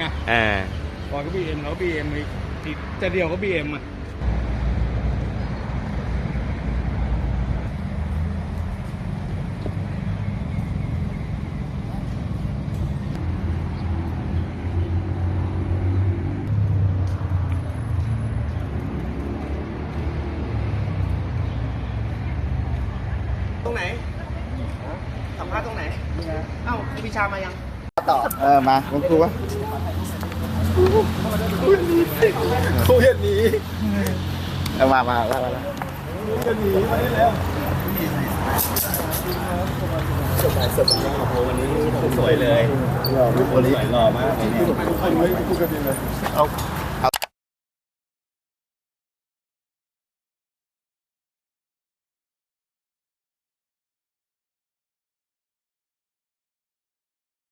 ไงเออฟอร์ดก็บีเอ็มแล้วบีเอ็มอีกจะเดียวก็บีเอ็มอะตรงไหนสัมภาษณ์ตรงไหน เอ้าครูพิชามายัง ต่อ เออ มาคุณครูวะ ครูอย่าหนีเอามามามามามาอย่าหนีมาได้แล้ววันนี้ผมสวยเลยหล่อลูกคนนี้สวยหล่อมากเลยเนี่ยเอา